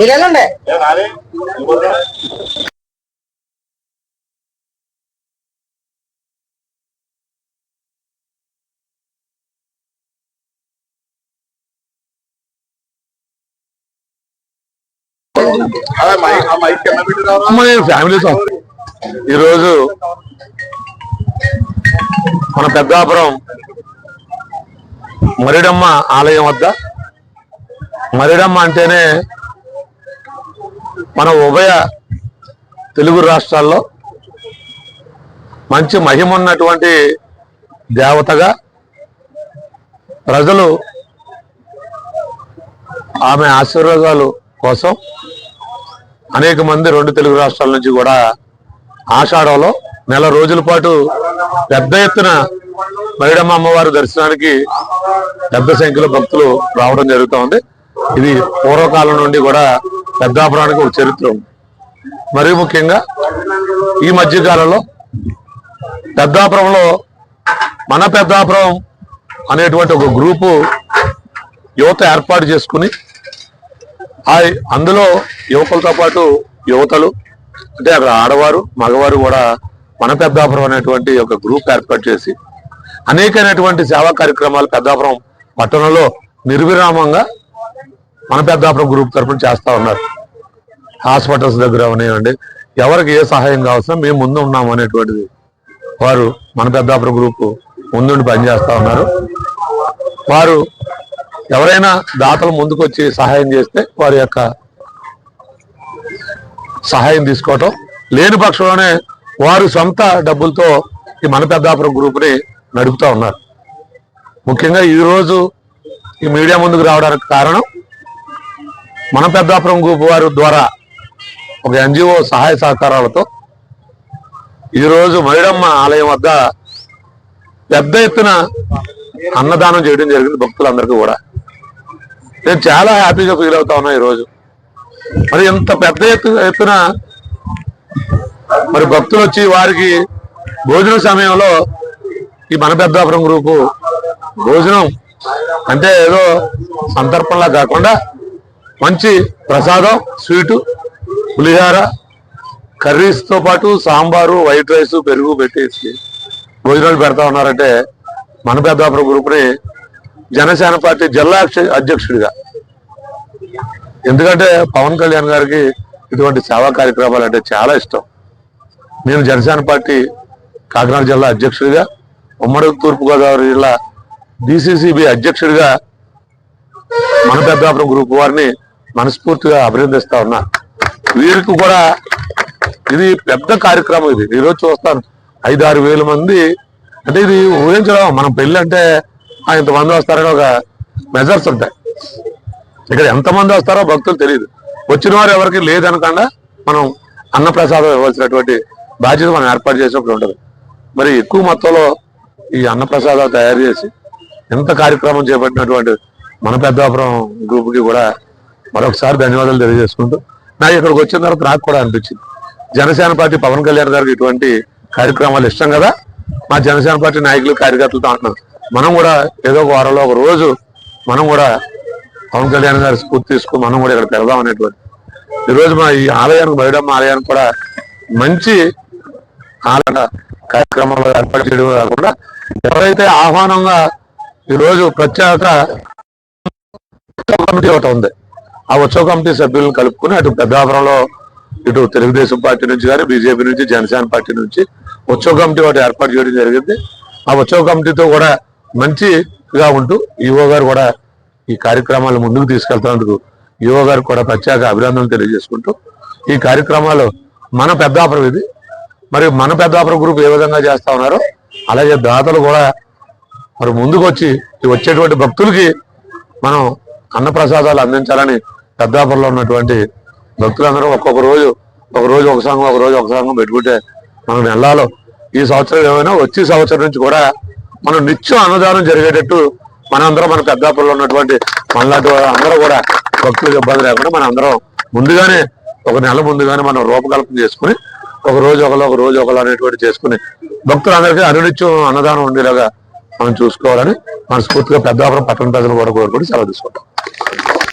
ఇదేనండి ఫ్యామిలీ నేను ఫ్యామిలీతో ఈరోజు మన పెద్దాపురం మరిడమ్మ ఆలయం వద్ద. మరిడమ్మ అంటేనే మన ఉభయ తెలుగు రాష్ట్రాల్లో మంచి మహిమ ఉన్నటువంటి దేవతగా ప్రజలు ఆమె ఆశీర్వాదాలు కోసం అనేక మంది రెండు తెలుగు రాష్ట్రాల నుంచి కూడా ఆషాఢంలో నెల రోజుల పాటు పెద్ద ఎత్తున మరిడమ్మ అమ్మవారి దర్శనానికి పెద్ద సంఖ్యలో భక్తులు రావడం జరుగుతోంది. ఇది పూర్వకాలం నుండి కూడా పెద్దాపురానికి ఒక చరిత్ర ఉంది. మరీ ముఖ్యంగా ఈ మధ్య కాలంలో పెద్దాపురంలో మన పెద్దాపురం అనేటువంటి ఒక గ్రూపు యువత ఏర్పాటు చేసుకుని ఆ అందులో యువకులతో పాటు యువతలు అంటే అక్కడ ఆడవారు మగవారు కూడా మన పెద్దాపురం అనేటువంటి ఒక గ్రూప్ ఏర్పాటు చేసి అనేకమైనటువంటి సేవా కార్యక్రమాలు పెద్దాపురం పట్టణంలో నిర్విరామంగా మన పెద్దాపురం గ్రూప్ తరఫున చేస్తా ఉన్నారు. హాస్పిటల్స్ దగ్గర ఉన్నాయండి ఎవరికి ఏ సహాయం కావాల్సిన మేము ముందు ఉన్నాము అనేటువంటిది వారు మన పెద్దాపురం గ్రూప్ ముందుండి పనిచేస్తూ ఉన్నారు. వారు ఎవరైనా దాతలు ముందుకొచ్చి సహాయం చేస్తే వారి యొక్క సహాయం తీసుకోవటం లేని పక్షంలోనే వారు సొంత డబ్బులతో ఈ మన పెద్దాపురం గ్రూప్ని నడుపుతా ఉన్నారు. ముఖ్యంగా ఈ రోజు ఈ మీడియా ముందుకు రావడానికి కారణం మన పెద్దాపురం గ్రూప్ వారి ద్వారా ఒక ఎన్జిఓ సహాయ సహకారాలతో ఈరోజు మైడమ్మ ఆలయం వద్ద పెద్ద ఎత్తున అన్నదానం చేయడం జరిగింది భక్తులందరికీ కూడా. నేను చాలా హ్యాపీగా ఫీల్ అవుతా ఉన్నా ఈరోజు మరి ఇంత పెద్ద ఎత్తు ఎత్తున మరి భక్తులు వచ్చి వారికి భోజన సమయంలో ఈ మన పెద్దాపురం గ్రూపు భోజనం అంటే ఏదో సందర్భంలా కాకుండా మంచి ప్రసాదం స్వీటు పులిహార కర్రీస్తో పాటు సాంబారు వైట్ రైస్ పెరుగు పెట్టేసి భోజనాలు పెడతా ఉన్నారంటే మన పెద్దాపురం గ్రూప్ని జనసేన పార్టీ జిల్లా అక్ష- అధ్యక్షుడిగా. ఎందుకంటే పవన్ కళ్యాణ్ గారికి ఇటువంటి సేవా కార్యక్రమాలు అంటే చాలా ఇష్టం. నేను జనసేన పార్టీ కాకినాడ జిల్లా అధ్యక్షుడిగా ఉమ్మడి తూర్పుగోదావరి జిల్లా డిసిసిబి అధ్యక్షుడిగా మన పెద్దాపురం గ్రూప్ వారిని మనస్ఫూర్తిగా అభినందిస్తా ఉన్నా. వీరికి కూడా ఇది పెద్ద కార్యక్రమం ఇది. ఈరోజు చూస్తాను. ఐదారు వేల మంది. అంటే ఇది ఊహించడం మనం పెళ్ళి అంటే ఇంతమంది వస్తారని ఒక మెజర్స్ ఉంటాయి. ఇక్కడ ఎంతమంది వస్తారో భక్తులు తెలియదు. వచ్చిన వారు ఎవరికి లేదనకుండా మనం అన్నప్రసాదం ఇవ్వాల్సినటువంటి బాధ్యత మనం ఏర్పాటు చేసినప్పుడు ఉంటుంది. మరి ఎక్కువ మొత్తంలో ఈ అన్నప్రసాదాలు తయారు చేసి ఎంత కార్యక్రమం చేపట్టినటువంటి మన పెద్దాపురం గ్రూప్కి కూడా మరొకసారి ధన్యవాదాలు తెలియజేసుకుంటూ నాకు ఇక్కడికి వచ్చిన తర్వాత నాకు కూడా అనిపించింది. జనసేన పార్టీ పవన్ కళ్యాణ్ గారికి ఇటువంటి కార్యక్రమాలు ఇష్టం కదా? మా జనసేన పార్టీ నాయకులు కార్యకర్తలతో అంటున్నాం. మనం కూడా ఏదో ఒక వారంలో ఒక రోజు మనం కూడా పవన్ కళ్యాణ్ గారి స్ఫూర్తి తీసుకుని మనం కూడా ఇక్కడ పెడదాం అనేటువంటి. ఈరోజు మా ఈ ఆలయానికి బయటమ్మ ఆలయానికి కూడా మంచి ఆలయ కార్యక్రమాలు ఏర్పాటు చేయడం కాకుండా ఎవరైతే ఆహ్వానంగా ఈరోజు ప్రత్యేక ఉత్సవ కమిటీ ఒకటి ఉంది. ఆ ఉత్సవ కమిటీ సభ్యులను కలుపుకుని అటు పెద్దాపురంలో ఇటు తెలుగుదేశం పార్టీ నుంచి కానీ బీజేపీ నుంచి జనసేన పార్టీ నుంచి ఉత్సవ కమిటీ ఒకటి ఏర్పాటు చేయడం జరిగింది. ఆ ఉత్సవ కమిటీతో కూడా మంచిగా ఉంటూ ఈవో గారు కూడా ఈ కార్యక్రమాలు ముందుకు తీసుకెళ్తున్నందుకు ఈవో గారు కూడా ప్రత్యేక అభినందనలు తెలియజేసుకుంటూ ఈ కార్యక్రమాలు మన పెద్దాపురం ఇది. మరి మన పెద్దాపురం గ్రూప్ ఏ విధంగా చేస్తా ఉన్నారో అలాగే దాతలు కూడా మరి ముందుకు వచ్చి వచ్చేటువంటి భక్తులకి మనం అన్నప్రసాదాలు అందించాలని పెద్దాపురంలో ఉన్నటువంటి భక్తులందరూ ఒక్కొక్క రోజు ఒక రోజు ఒక సంఘం ఒక రోజు ఒక సంఘం పెట్టుకుంటే మనం నెలలో ఈ సంవత్సరం ఏమైనా వచ్చే సంవత్సరం నుంచి కూడా మనం నిత్యం అన్నదానం జరిగేటట్టు మనందరం మన పెద్దాపురంలో ఉన్నటువంటి మనలాంటి అందరూ కూడా భక్తులకు ఇబ్బంది లేకుండా మన అందరం ముందుగానే ఒక నెల ముందుగానే మనం రూపకల్పన చేసుకుని ఒక రోజు ఒకరు ఒక రోజు ఒకరు అనేటువంటి చేసుకుని భక్తులందరికీ అనునిత్యం అన్నదానం ఉండేలాగా మనం చూసుకోవాలని మనస్ఫూర్తిగా పెద్దాపురం పట్టణ ప్రజలు కూడా కోరుకుంటూ సెలవు తీసుకుంటాం.